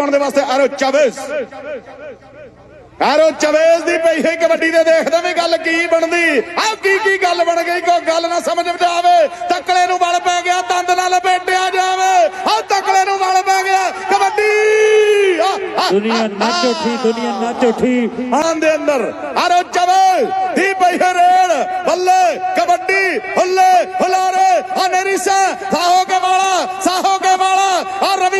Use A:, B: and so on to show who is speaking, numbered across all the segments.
A: ਪਾਉਣ ਦੇ ਵਾਸਤੇ ਆਰੋ ਚਾਵੇਸ ਆਰੋ ਚਾਵੇਸ ਦੀ ਪਈ ਹੈ ਕਬੱਡੀ ਦੇ ਦੇਖਦੇ ਵੀ ਗੱਲ ਕੀ ਬਣਦੀ। ਆ ਕੀ ਕੀ ਗੱਲ ਬਣ ਗਈ ਕੋਈ ਗੱਲ ਨਾ ਸਮਝ ਵਿੱਚ ਆਵੇ। ਤਕਲੇ ਨੂੰ ਵਲ ਪੈ ਗਿਆ ਦੰਦ ਨਾਲ ਲਪੇਟਿਆ ਜਾਵੇ। ਆ ਤਕਲੇ ਨੂੰ ਵਲ ਪੈ ਗਿਆ ਕਬੱਡੀ! ਆ, ਆ,
B: ਦੁਨੀਆ
A: ਆ,
B: ਨੱਚ ਉੱਠੀ ਦੁਨੀਆ ਨੱਚ ਉੱਠੀ
A: ਆਨ ਦੇ ਅੰਦਰ ਆਰੋ ਚਵੇ ਦੀ ਪਈ ਹੈ ਰੇਡ ਬੱਲੇ ਕਬੱਡੀ ਹੁੱਲੇ ਹੁਲਾਰੇ ਆ ਨਰੀਸਾ ਸਾਹੋ ਕੇ ਵਾਲਾ ਸਾਹੋ ਕੇ ਵਾਲਾ ਆ ਰਵੀ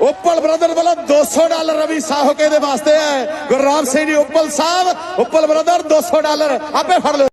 A: ਉੱਪਲ ਬ੍ਰਦਰ ਵੱਲੋਂ 200 ਡਾਲਰ ਰਵੀ ਸਾਹੋਕੇ ਦੇ ਵਾਸਤੇ ਹੈ। Gurram Singh ji, Uppal Sahib, Uppal brother 200 dollar. ਆਪੇ ਫੜ ਲਓ।